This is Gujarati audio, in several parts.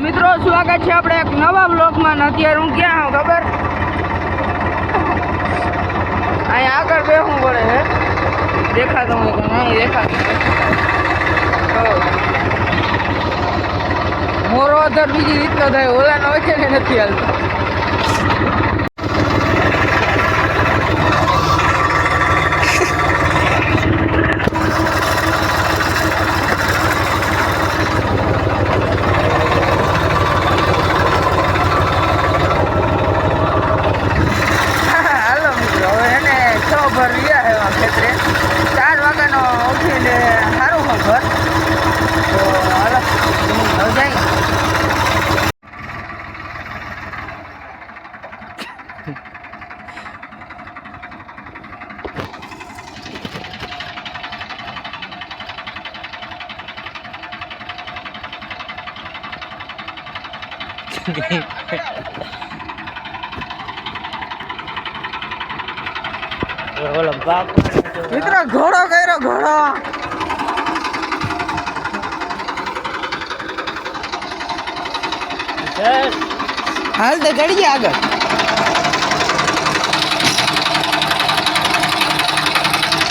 મિત્રો, સ્વાગત છે આપણે એક નવા બ્લોગમાં અત્યારે હું ક્યાં હું ખબર? અહીંયા આગળ બેસવું પડે છે દેખાતો હોય કે નહીં દેખાતો તો, મોરો અધર બીજી રીતનો થાય, ઓલાનો ને નથી હાલતો હાલો મિત્રો હવે એને છ ભર રહ્યા છે એવા ખેતરે ચાર વાગ્યાનો ઉઠીને સારું હોય ઘર તો હાલો હું હવે જાય ઓલો બાપ મિત્ર ઘોડો કર્યો ઘોડો હાલ તો ચડી ગયા આગળ.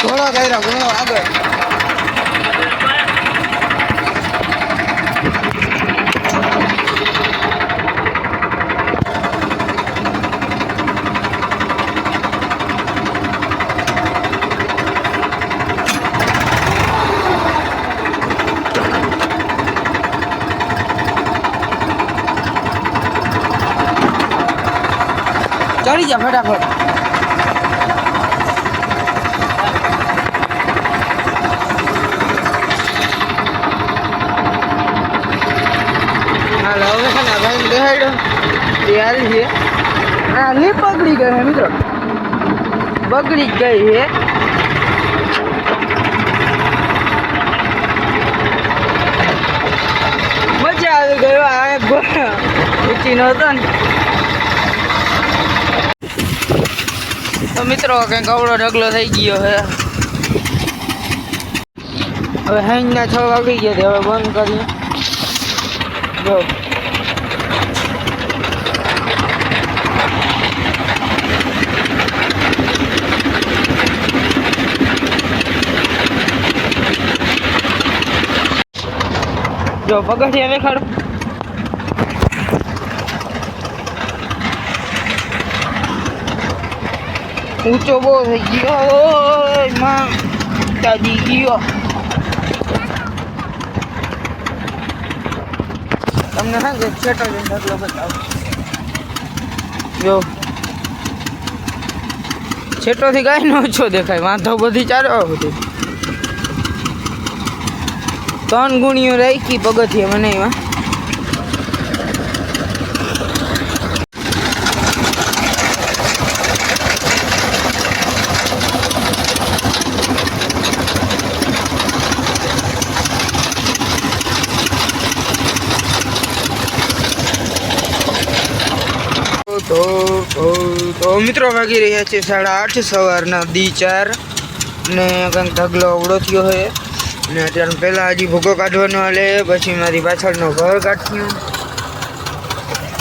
ઘોડો કર્યો ઘોડો આગળ. ચડી જા ફટાફટ. હાલો હવે છે ને ભાઈ બેહાડ્યો. તૈયાર છે. આ લીપ બગડી ગઈ છે મિત્રો. બગડી ગઈ છે મજા આવી ગયો આ ઊંચી નહોતો ને. તો મિત્રો કંઈક અવળો ઢગલો થઈ ગયો છે હવે હાઈના છ વાગી ગયા છે હવે બંધ કરીએ જો જો પગથિયા દેખાડો ઊંચો બહુ થઈ ગયો. માં, દાદી ગયો. તમને હા કે છેટો જઈને ઢગલો બતાવ. જો. છેટોથી કાંઈ ન ઓછો દેખાય, વાંધો બધી ચાલો બધી. ત્રણ ગુણીઓ રાખી પગથિયા, મને તો તો તો મિત્રો વાગી રહ્યા છે સાડા આઠ, સવારના દી ચાર ને કંઈક ઢગલો અવળો થયો છે. ને અત્યારે પહેલાં હજી ભૂકો કાઢવાનો હાલે, પછી મારી પાછળનો ઘર કાઢ્યું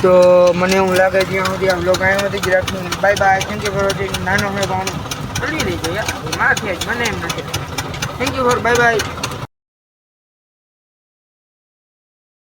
તો મને એવું લાગે જ્યાં સુધી આ બ્લોગ અહીંયા સુધી જ રાખું bye bye thank you for watching નાનો હોય પણ ચડી રહી ગયો યાર. મને એમ નથી. Thank you for bye bye.